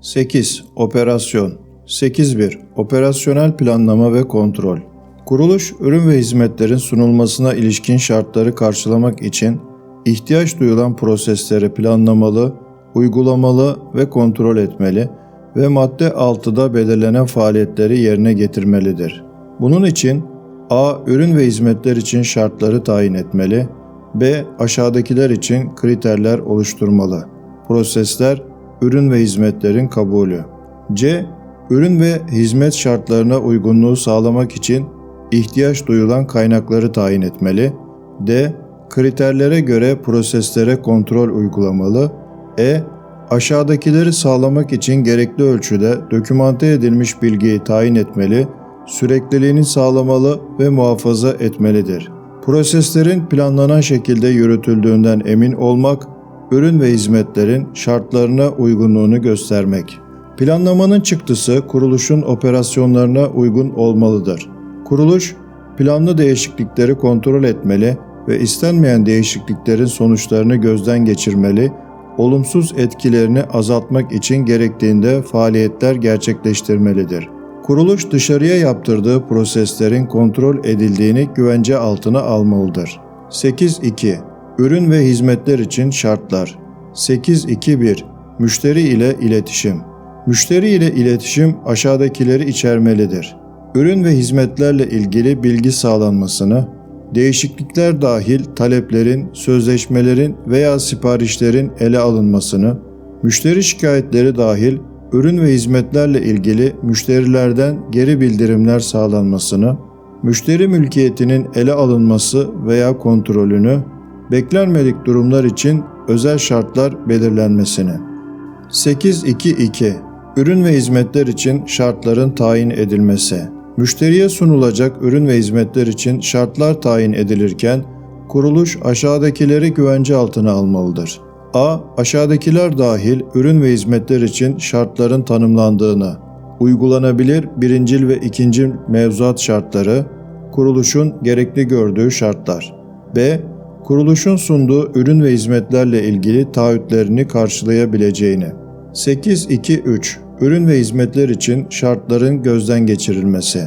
8. Operasyon 8.1 Operasyonel planlama ve kontrol Kuruluş, ürün ve hizmetlerin sunulmasına ilişkin şartları karşılamak için ihtiyaç duyulan prosesleri planlamalı, uygulamalı ve kontrol etmeli ve madde 6'da belirlenen faaliyetleri yerine getirmelidir. Bunun için A. Ürün ve hizmetler için şartları tayin etmeli. B. Aşağıdakiler için kriterler oluşturmalı. Prosesler, ürün ve hizmetlerin kabulü. C. Ürün ve hizmet şartlarına uygunluğu sağlamak için ihtiyaç duyulan kaynakları tayin etmeli. D. Kriterlere göre proseslere kontrol uygulamalı. E. Aşağıdakileri sağlamak için gerekli ölçüde dokümante edilmiş bilgiyi tayin etmeli, sürekliliğini sağlamalı ve muhafaza etmelidir. Proseslerin planlanan şekilde yürütüldüğünden emin olmak, ürün ve hizmetlerin şartlarına uygunluğunu göstermek. Planlamanın çıktısı kuruluşun operasyonlarına uygun olmalıdır. Kuruluş, planlı değişiklikleri kontrol etmeli ve istenmeyen değişikliklerin sonuçlarını gözden geçirmeli, olumsuz etkilerini azaltmak için gerektiğinde faaliyetler gerçekleştirmelidir. Kuruluş dışarıya yaptırdığı proseslerin kontrol edildiğini güvence altına almalıdır. 8.2 Ürün ve hizmetler için şartlar. 8.2.1 Müşteri ile iletişim. Müşteri ile iletişim aşağıdakileri içermelidir. Ürün ve hizmetlerle ilgili bilgi sağlanmasını, değişiklikler dahil taleplerin, sözleşmelerin veya siparişlerin ele alınmasını, müşteri şikayetleri dahil ürün ve hizmetlerle ilgili müşterilerden geri bildirimler sağlanmasını, müşteri mülkiyetinin ele alınması veya kontrolünü, beklenmedik durumlar için özel şartlar belirlenmesini. 8.2.2 Ürün ve hizmetler için şartların tayin edilmesi. Müşteriye sunulacak ürün ve hizmetler için şartlar tayin edilirken kuruluş aşağıdakileri güvence altına almalıdır. A. Aşağıdakiler dahil ürün ve hizmetler için şartların tanımlandığını, uygulanabilir birincil ve ikincil mevzuat şartları, kuruluşun gerekli gördüğü şartlar. B. Kuruluşun sunduğu ürün ve hizmetlerle ilgili taahhütlerini karşılayabileceğini. 8.2.3 Ürün ve hizmetler için şartların gözden geçirilmesi.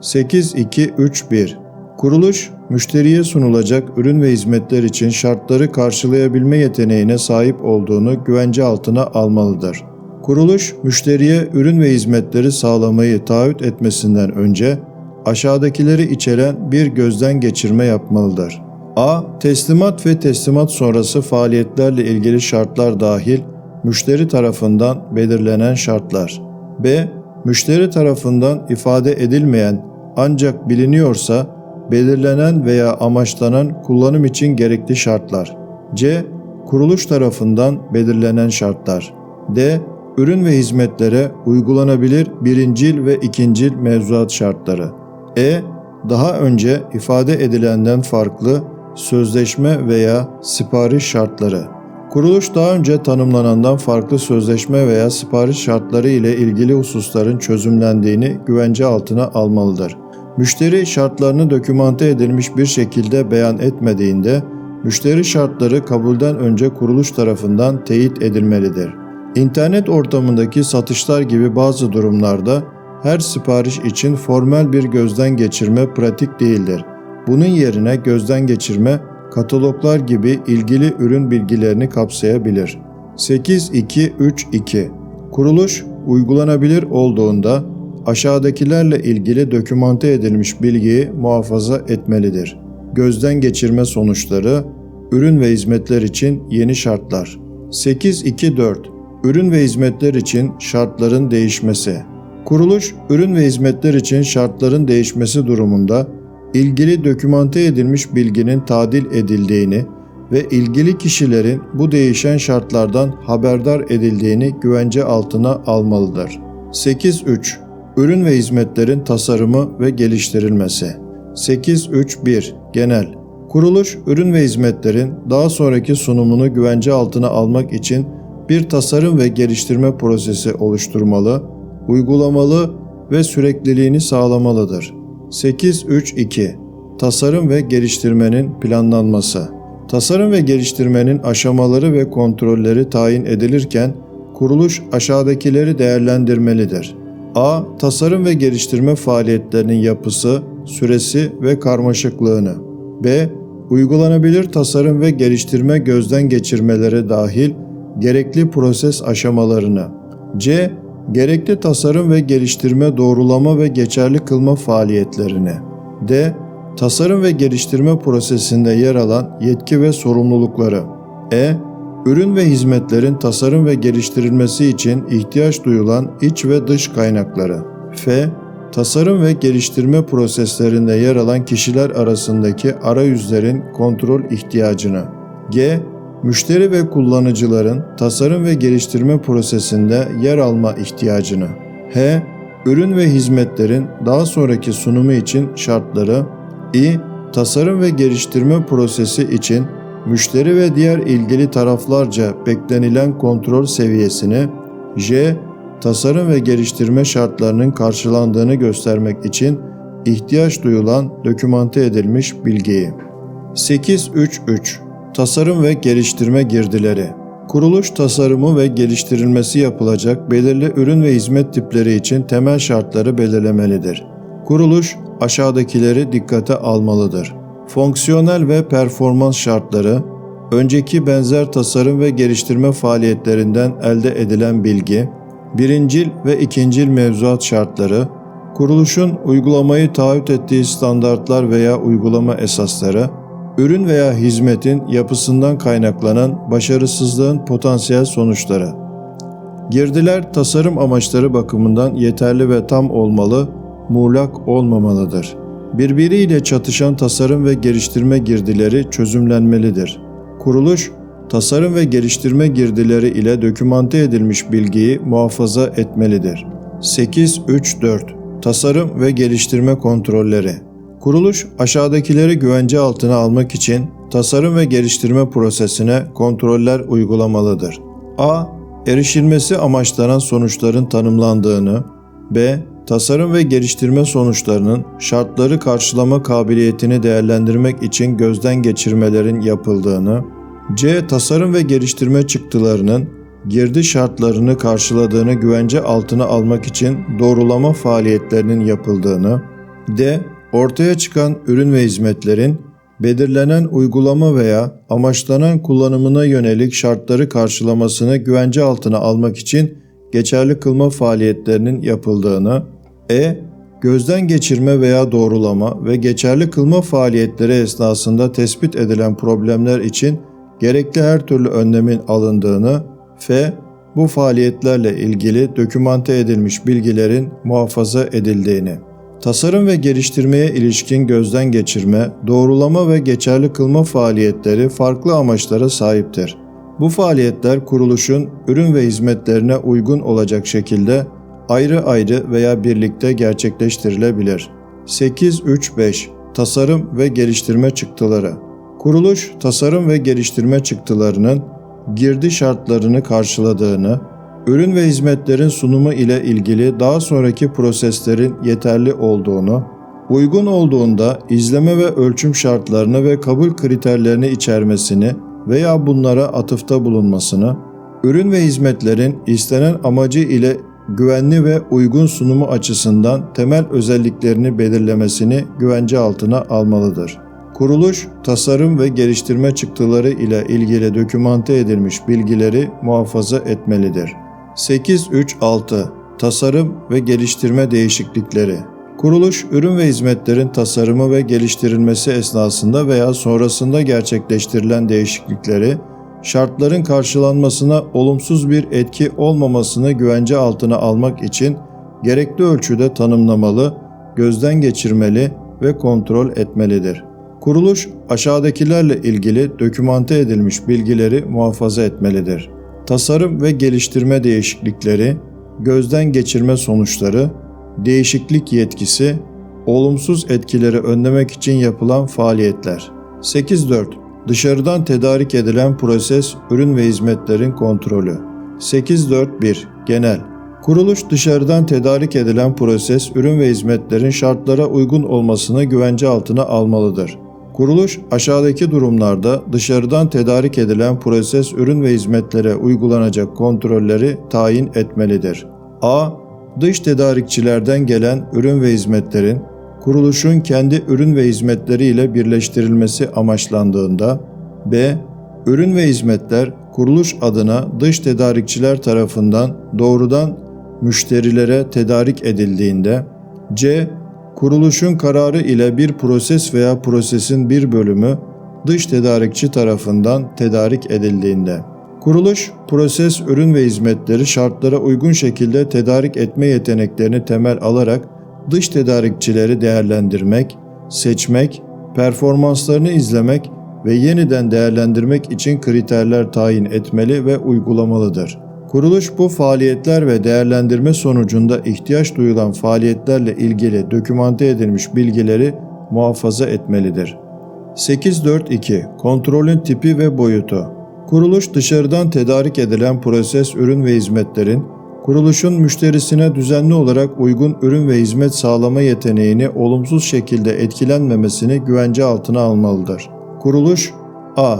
8.2.3.1 Kuruluş, müşteriye sunulacak ürün ve hizmetler için şartları karşılayabilme yeteneğine sahip olduğunu güvence altına almalıdır. Kuruluş, müşteriye ürün ve hizmetleri sağlamayı taahhüt etmesinden önce aşağıdakileri içeren bir gözden geçirme yapmalıdır. A. Teslimat ve teslimat sonrası faaliyetlerle ilgili şartlar dahil müşteri tarafından belirlenen şartlar. B. Müşteri tarafından ifade edilmeyen ancak biliniyorsa belirlenen veya amaçlanan kullanım için gerekli şartlar. C. Kuruluş tarafından belirlenen şartlar. D. Ürün ve hizmetlere uygulanabilir birincil ve ikincil mevzuat şartları. E. Daha önce ifade edilenden farklı sözleşme veya sipariş şartları. Kuruluş daha önce tanımlanandan farklı sözleşme veya sipariş şartları ile ilgili hususların çözümlendiğini güvence altına almalıdır. Müşteri şartlarını dokümante edilmiş bir şekilde beyan etmediğinde, müşteri şartları kabulden önce kuruluş tarafından teyit edilmelidir. İnternet ortamındaki satışlar gibi bazı durumlarda her sipariş için formel bir gözden geçirme pratik değildir. Bunun yerine gözden geçirme kataloglar gibi ilgili ürün bilgilerini kapsayabilir. 8.2.3.2 Kuruluş uygulanabilir olduğunda aşağıdakilerle ilgili dokümante edilmiş bilgiyi muhafaza etmelidir. Gözden geçirme sonuçları, ürün ve hizmetler için yeni şartlar. 8.2.4 Ürün ve hizmetler için şartların değişmesi. Kuruluş, ürün ve hizmetler için şartların değişmesi durumunda ilgili dokümante edilmiş bilginin tadil edildiğini ve ilgili kişilerin bu değişen şartlardan haberdar edildiğini güvence altına almalıdır. 8.3 Ürün ve hizmetlerin tasarımı ve geliştirilmesi. 8.3.1 Genel Kuruluş, ürün ve hizmetlerin daha sonraki sunumunu güvence altına almak için bir tasarım ve geliştirme prosesi oluşturmalı, uygulamalı ve sürekliliğini sağlamalıdır. 8.3.2 Tasarım ve geliştirmenin planlanması Tasarım ve geliştirmenin aşamaları ve kontrolleri tayin edilirken, Kuruluş aşağıdakileri değerlendirmelidir. A. Tasarım ve geliştirme faaliyetlerinin yapısı, süresi ve karmaşıklığını. B. Uygulanabilir tasarım ve geliştirme gözden geçirmeleri dahil gerekli proses aşamalarını. C. Gerekli tasarım ve geliştirme doğrulama ve geçerli kılma faaliyetlerini. D. Tasarım ve geliştirme prosesinde yer alan yetki ve sorumlulukları. E. Ürün ve hizmetlerin tasarım ve geliştirilmesi için ihtiyaç duyulan iç ve dış kaynakları. F. Tasarım ve geliştirme proseslerinde yer alan kişiler arasındaki arayüzlerin kontrol ihtiyacını. G. Müşteri ve kullanıcıların tasarım ve geliştirme prosesinde yer alma ihtiyacını. H. Ürün ve hizmetlerin daha sonraki sunumu için şartları. I. Tasarım ve geliştirme prosesi için müşteri ve diğer ilgili taraflarca beklenilen kontrol seviyesini. J. Tasarım ve geliştirme şartlarının karşılandığını göstermek için ihtiyaç duyulan dokümante edilmiş bilgiyi. 833 Tasarım ve geliştirme girdileri Kuruluş tasarımı ve geliştirilmesi yapılacak belirli ürün ve hizmet tipleri için temel şartları belirlemelidir. Kuruluş aşağıdakileri dikkate almalıdır. Fonksiyonel ve performans şartları, önceki benzer tasarım ve geliştirme faaliyetlerinden elde edilen bilgi, birincil ve ikincil mevzuat şartları, kuruluşun uygulamayı taahhüt ettiği standartlar veya uygulama esasları, ürün veya hizmetin yapısından kaynaklanan başarısızlığın potansiyel sonuçları. Girdiler tasarım amaçları bakımından yeterli ve tam olmalı, muğlak olmamalıdır. Birbiriyle çatışan tasarım ve geliştirme girdileri çözümlenmelidir. Kuruluş, tasarım ve geliştirme girdileri ile dokümante edilmiş bilgiyi muhafaza etmelidir. 8.3.4 Tasarım ve geliştirme kontrolleri Kuruluş aşağıdakileri güvence altına almak için tasarım ve geliştirme prosesine kontroller uygulamalıdır. A. Erişilmesi amaçlanan sonuçların tanımlandığını, B. Tasarım ve geliştirme sonuçlarının şartları karşılama kabiliyetini değerlendirmek için gözden geçirmelerin yapıldığını, C. Tasarım ve geliştirme çıktılarının girdi şartlarını karşıladığını güvence altına almak için doğrulama faaliyetlerinin yapıldığını, D ortaya çıkan ürün ve hizmetlerin belirlenen uygulama veya amaçlanan kullanımına yönelik şartları karşılamasını güvence altına almak için geçerli kılma faaliyetlerinin yapıldığını, e. Gözden geçirme veya doğrulama ve geçerli kılma faaliyetleri esnasında tespit edilen problemler için gerekli her türlü önlemin alındığını, f. Bu faaliyetlerle ilgili dokümante edilmiş bilgilerin muhafaza edildiğini. Tasarım ve geliştirmeye ilişkin gözden geçirme, doğrulama ve geçerli kılma faaliyetleri farklı amaçlara sahiptir. Bu faaliyetler kuruluşun ürün ve hizmetlerine uygun olacak şekilde ayrı ayrı veya birlikte gerçekleştirilebilir. 8.3.5 Tasarım ve geliştirme çıktıları Kuruluş, tasarım ve geliştirme çıktılarının girdi şartlarını karşıladığını, ürün ve hizmetlerin sunumu ile ilgili daha sonraki proseslerin yeterli olduğunu, uygun olduğunda izleme ve ölçüm şartlarını ve kabul kriterlerini içermesini veya bunlara atıfta bulunmasını, ürün ve hizmetlerin istenen amacı ile güvenli ve uygun sunumu açısından temel özelliklerini belirlemesini güvence altına almalıdır. Kuruluş, tasarım ve geliştirme çıktıları ile ilgili dokümante edilmiş bilgileri muhafaza etmelidir. 8.3.6 Tasarım ve geliştirme değişiklikleri Kuruluş, ürün ve hizmetlerin tasarımı ve geliştirilmesi esnasında veya sonrasında gerçekleştirilen değişiklikleri, şartların karşılanmasına olumsuz bir etki olmamasını güvence altına almak için gerekli ölçüde tanımlamalı, gözden geçirmeli ve kontrol etmelidir. Kuruluş, aşağıdakilerle ilgili dokümante edilmiş bilgileri muhafaza etmelidir tasarım ve geliştirme değişiklikleri, gözden geçirme sonuçları, değişiklik yetkisi, olumsuz etkileri önlemek için yapılan faaliyetler. 8.4 Dışarıdan tedarik edilen proses, ürün ve hizmetlerin kontrolü. 8.4.1 Genel Kuruluş dışarıdan tedarik edilen proses, ürün ve hizmetlerin şartlara uygun olmasını güvence altına almalıdır. Kuruluş aşağıdaki durumlarda dışarıdan tedarik edilen proses ürün ve hizmetlere uygulanacak kontrolleri tayin etmelidir. A. Dış tedarikçilerden gelen ürün ve hizmetlerin kuruluşun kendi ürün ve hizmetleri ile birleştirilmesi amaçlandığında B. Ürün ve hizmetler kuruluş adına dış tedarikçiler tarafından doğrudan müşterilere tedarik edildiğinde C. Kuruluşun kararı ile bir proses veya prosesin bir bölümü dış tedarikçi tarafından tedarik edildiğinde. Kuruluş, proses, ürün ve hizmetleri şartlara uygun şekilde tedarik etme yeteneklerini temel alarak dış tedarikçileri değerlendirmek, seçmek, performanslarını izlemek ve yeniden değerlendirmek için kriterler tayin etmeli ve uygulamalıdır. Kuruluş bu faaliyetler ve değerlendirme sonucunda ihtiyaç duyulan faaliyetlerle ilgili dokümante edilmiş bilgileri muhafaza etmelidir. 842 Kontrolün tipi ve boyutu Kuruluş dışarıdan tedarik edilen proses, ürün ve hizmetlerin kuruluşun müşterisine düzenli olarak uygun ürün ve hizmet sağlama yeteneğini olumsuz şekilde etkilenmemesini güvence altına almalıdır. Kuruluş A.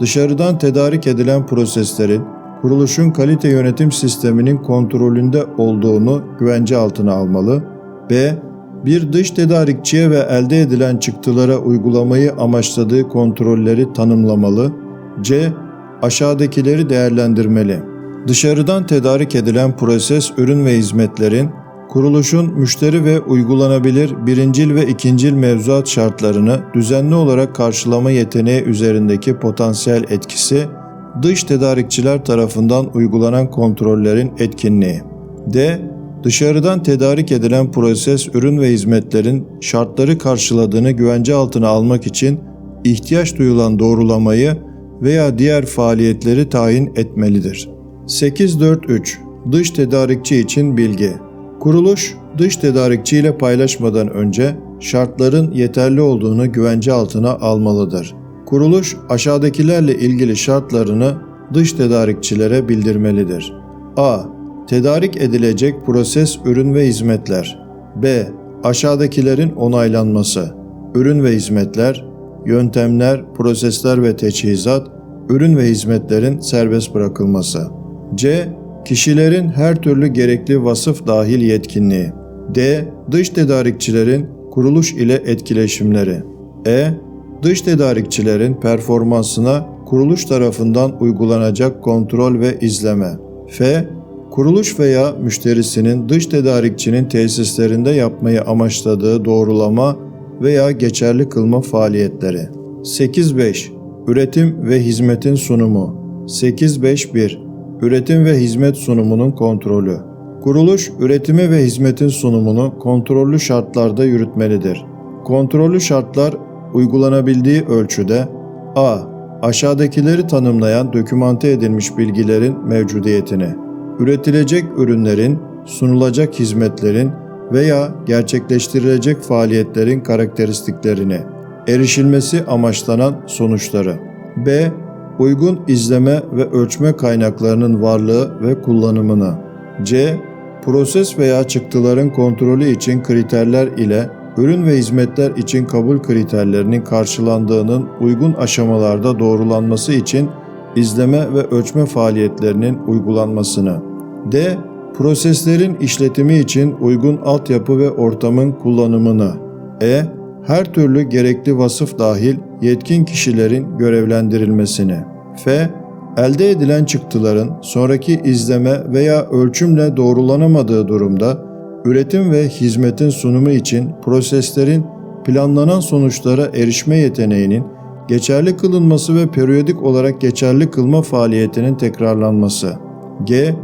Dışarıdan tedarik edilen proseslerin kuruluşun kalite yönetim sisteminin kontrolünde olduğunu güvence altına almalı. B. Bir dış tedarikçiye ve elde edilen çıktılara uygulamayı amaçladığı kontrolleri tanımlamalı. C. Aşağıdakileri değerlendirmeli. Dışarıdan tedarik edilen proses, ürün ve hizmetlerin kuruluşun müşteri ve uygulanabilir birincil ve ikincil mevzuat şartlarını düzenli olarak karşılama yeteneği üzerindeki potansiyel etkisi, dış tedarikçiler tarafından uygulanan kontrollerin etkinliği. D. Dışarıdan tedarik edilen proses, ürün ve hizmetlerin şartları karşıladığını güvence altına almak için ihtiyaç duyulan doğrulamayı veya diğer faaliyetleri tayin etmelidir. 843 Dış tedarikçi için bilgi Kuruluş, dış tedarikçi ile paylaşmadan önce şartların yeterli olduğunu güvence altına almalıdır. Kuruluş, aşağıdakilerle ilgili şartlarını dış tedarikçilere bildirmelidir. A. Tedarik edilecek proses, ürün ve hizmetler. B. Aşağıdakilerin onaylanması. Ürün ve hizmetler, yöntemler, prosesler ve teçhizat, ürün ve hizmetlerin serbest bırakılması. C. Kişilerin her türlü gerekli vasıf dahil yetkinliği. D. Dış tedarikçilerin kuruluş ile etkileşimleri. E. Dış tedarikçilerin performansına kuruluş tarafından uygulanacak kontrol ve izleme. F. Kuruluş veya müşterisinin dış tedarikçinin tesislerinde yapmayı amaçladığı doğrulama veya geçerli kılma faaliyetleri. 8.5 Üretim ve hizmetin sunumu 851 Üretim ve hizmet sunumunun kontrolü Kuruluş, üretimi ve hizmetin sunumunu kontrollü şartlarda yürütmelidir. Kontrollü şartlar uygulanabildiği ölçüde a. Aşağıdakileri tanımlayan dokümante edilmiş bilgilerin mevcudiyetini, üretilecek ürünlerin, sunulacak hizmetlerin veya gerçekleştirilecek faaliyetlerin karakteristiklerini, erişilmesi amaçlanan sonuçları. B. Uygun izleme ve ölçme kaynaklarının varlığı ve kullanımını. C. Proses veya çıktıların kontrolü için kriterler ile ürün ve hizmetler için kabul kriterlerinin karşılandığının uygun aşamalarda doğrulanması için izleme ve ölçme faaliyetlerinin uygulanmasını. D. Proseslerin işletimi için uygun altyapı ve ortamın kullanımını. E her türlü gerekli vasıf dahil yetkin kişilerin görevlendirilmesini. F. Elde edilen çıktıların sonraki izleme veya ölçümle doğrulanamadığı durumda üretim ve hizmetin sunumu için proseslerin planlanan sonuçlara erişme yeteneğinin geçerli kılınması ve periyodik olarak geçerli kılma faaliyetinin tekrarlanması. G.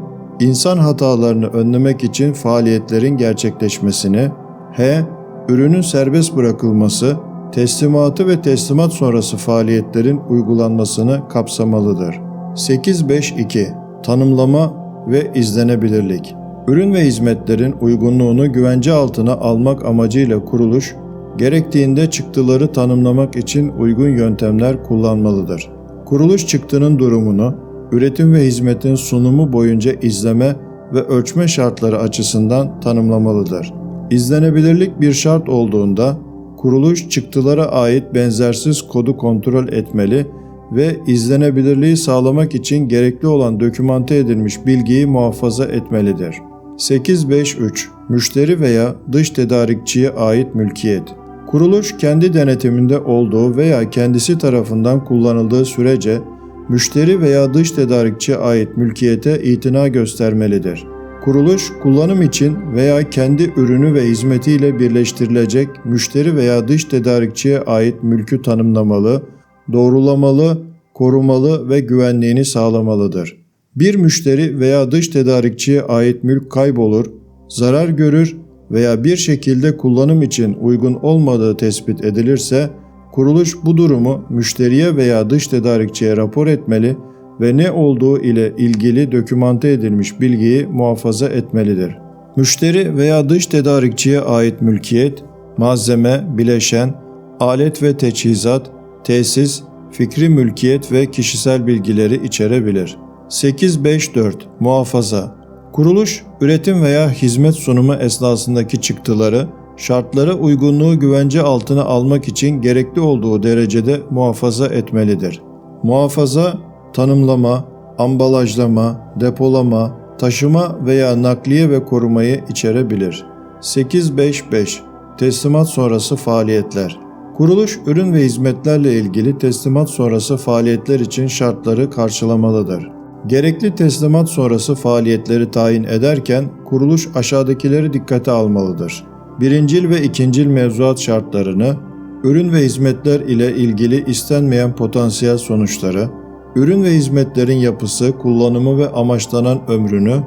İnsan hatalarını önlemek için faaliyetlerin gerçekleşmesini. H ürünün serbest bırakılması, teslimatı ve teslimat sonrası faaliyetlerin uygulanmasını kapsamalıdır. 852 Tanımlama ve izlenebilirlik Ürün ve hizmetlerin uygunluğunu güvence altına almak amacıyla kuruluş, gerektiğinde çıktıları tanımlamak için uygun yöntemler kullanmalıdır. Kuruluş çıktının durumunu, üretim ve hizmetin sunumu boyunca izleme ve ölçme şartları açısından tanımlamalıdır. İzlenebilirlik bir şart olduğunda kuruluş çıktılara ait benzersiz kodu kontrol etmeli ve izlenebilirliği sağlamak için gerekli olan dokümante edilmiş bilgiyi muhafaza etmelidir. 853 Müşteri veya dış tedarikçiye ait mülkiyet Kuruluş kendi denetiminde olduğu veya kendisi tarafından kullanıldığı sürece müşteri veya dış tedarikçiye ait mülkiyete itina göstermelidir. Kuruluş, kullanım için veya kendi ürünü ve hizmetiyle birleştirilecek müşteri veya dış tedarikçiye ait mülkü tanımlamalı, doğrulamalı, korumalı ve güvenliğini sağlamalıdır. Bir müşteri veya dış tedarikçiye ait mülk kaybolur, zarar görür veya bir şekilde kullanım için uygun olmadığı tespit edilirse, kuruluş bu durumu müşteriye veya dış tedarikçiye rapor etmeli ve ne olduğu ile ilgili dokümante edilmiş bilgiyi muhafaza etmelidir. Müşteri veya dış tedarikçiye ait mülkiyet, malzeme, bileşen, alet ve teçhizat, tesis, fikri mülkiyet ve kişisel bilgileri içerebilir. 854 Muhafaza Kuruluş, üretim veya hizmet sunumu esnasındaki çıktıları, şartlara uygunluğu güvence altına almak için gerekli olduğu derecede muhafaza etmelidir. Muhafaza, tanımlama, ambalajlama, depolama, taşıma veya nakliye ve korumayı içerebilir. 855 Teslimat sonrası faaliyetler Kuruluş, ürün ve hizmetlerle ilgili teslimat sonrası faaliyetler için şartları karşılamalıdır. Gerekli teslimat sonrası faaliyetleri tayin ederken kuruluş aşağıdakileri dikkate almalıdır. Birincil ve ikincil mevzuat şartlarını, ürün ve hizmetler ile ilgili istenmeyen potansiyel sonuçları, ürün ve hizmetlerin yapısı, kullanımı ve amaçlanan ömrünü,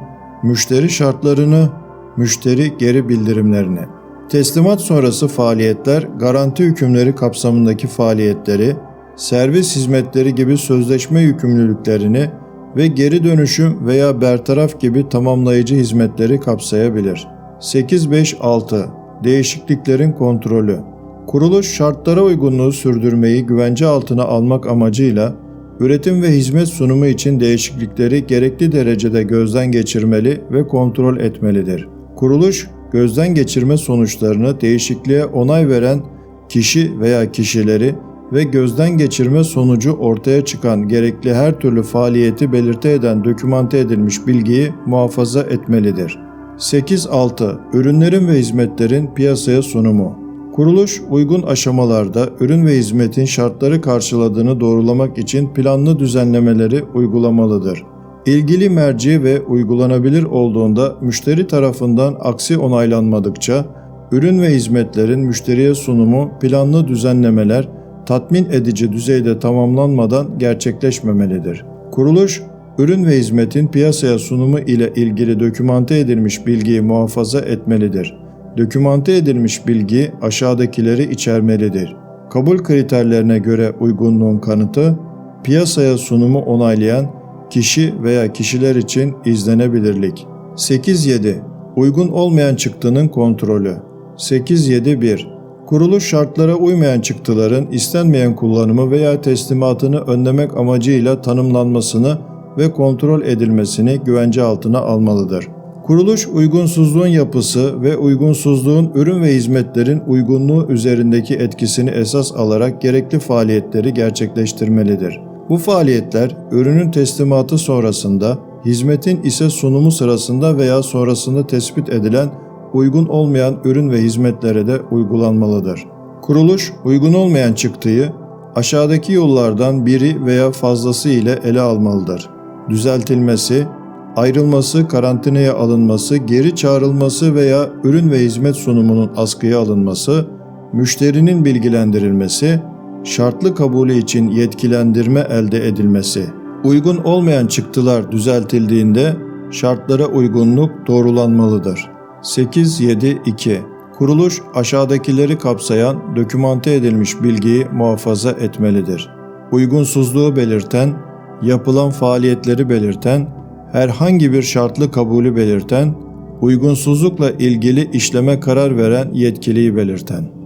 müşteri şartlarını, müşteri geri bildirimlerini. Teslimat sonrası faaliyetler, garanti hükümleri kapsamındaki faaliyetleri, servis hizmetleri gibi sözleşme yükümlülüklerini ve geri dönüşüm veya bertaraf gibi tamamlayıcı hizmetleri kapsayabilir. 856 Değişikliklerin kontrolü Kuruluş şartlara uygunluğu sürdürmeyi güvence altına almak amacıyla üretim ve hizmet sunumu için değişiklikleri gerekli derecede gözden geçirmeli ve kontrol etmelidir. Kuruluş, gözden geçirme sonuçlarını değişikliğe onay veren kişi veya kişileri ve gözden geçirme sonucu ortaya çıkan gerekli her türlü faaliyeti belirte eden dokümante edilmiş bilgiyi muhafaza etmelidir. 8.6 Ürünlerin ve hizmetlerin piyasaya sunumu Kuruluş uygun aşamalarda ürün ve hizmetin şartları karşıladığını doğrulamak için planlı düzenlemeleri uygulamalıdır. İlgili merci ve uygulanabilir olduğunda müşteri tarafından aksi onaylanmadıkça ürün ve hizmetlerin müşteriye sunumu planlı düzenlemeler tatmin edici düzeyde tamamlanmadan gerçekleşmemelidir. Kuruluş, ürün ve hizmetin piyasaya sunumu ile ilgili dokümante edilmiş bilgiyi muhafaza etmelidir. Dokümante edilmiş bilgi aşağıdakileri içermelidir. Kabul kriterlerine göre uygunluğun kanıtı, piyasaya sunumu onaylayan kişi veya kişiler için izlenebilirlik. 8.7 Uygun olmayan çıktının kontrolü. 8.7.1 Kuruluş şartlara uymayan çıktıların istenmeyen kullanımı veya teslimatını önlemek amacıyla tanımlanmasını ve kontrol edilmesini güvence altına almalıdır. Kuruluş uygunsuzluğun yapısı ve uygunsuzluğun ürün ve hizmetlerin uygunluğu üzerindeki etkisini esas alarak gerekli faaliyetleri gerçekleştirmelidir. Bu faaliyetler ürünün teslimatı sonrasında, hizmetin ise sunumu sırasında veya sonrasında tespit edilen uygun olmayan ürün ve hizmetlere de uygulanmalıdır. Kuruluş uygun olmayan çıktıyı aşağıdaki yollardan biri veya fazlası ile ele almalıdır. Düzeltilmesi, ayrılması, karantinaya alınması, geri çağrılması veya ürün ve hizmet sunumunun askıya alınması, müşterinin bilgilendirilmesi, şartlı kabulü için yetkilendirme elde edilmesi. Uygun olmayan çıktılar düzeltildiğinde şartlara uygunluk doğrulanmalıdır. 872 Kuruluş aşağıdakileri kapsayan dokümante edilmiş bilgiyi muhafaza etmelidir. Uygunsuzluğu belirten, yapılan faaliyetleri belirten, herhangi bir şartlı kabulü belirten, uygunsuzlukla ilgili işleme karar veren yetkiliyi belirten.